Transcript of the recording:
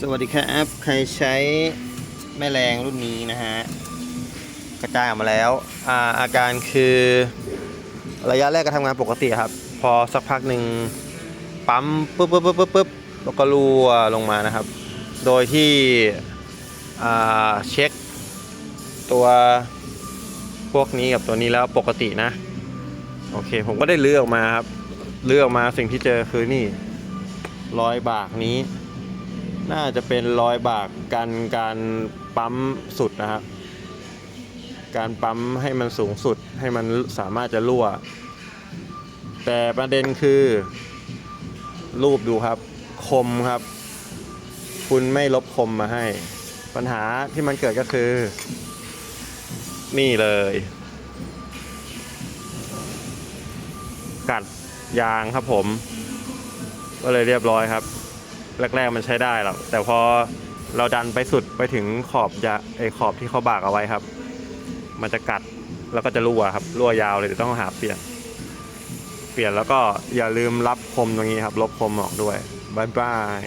สวัสดีครับใครใช้แม่แรงรุ่นนี้นะฮะกระจายออกมาแล้วอาอาการคือระยะแรกก็ทำงานปกติครับ พอสักพักหนึ่งปั๊มปุ๊บปุ๊บปุ๊บปุ๊บปุ๊บแล้วก็รั่วลงมานะครับ โดยที่เช็คตัวพวกนี้กับตัวนี้แล้วปกตินะ โอเค ผมก็ได้เลือกออกมาครับ เลือกออกมาสิ่งที่เจอคือนี่รอยบากนี้ น่าจะเป็นรอยบากกันการปั๊มสุดนะครับ การปั๊มให้มันสูงสุดให้มันสามารถจะรั่ว แต่ประเด็นคือ รูปดูครับ คมครับ คุณไม่ลบคมมาให้ ปัญหาที่มันเกิดก็คือ นี่เลย กัดยางครับผม ก็เลยเรียบร้อยครับ แรกๆมันใช้ได้หรอกแต่พอเราดันไปสุดไปถึงขอบยาไอขอบที่เขาบากเอาไว้ครับ มันจะกัดแล้วก็จะรั่วครับรั่วยาวเลยเดี๋ยวต้องหาเปลี่ยน เปลี่ยนแล้วก็อย่าลืมรับคมตรงนี้ครับ ลบคมออกด้วยบายบาย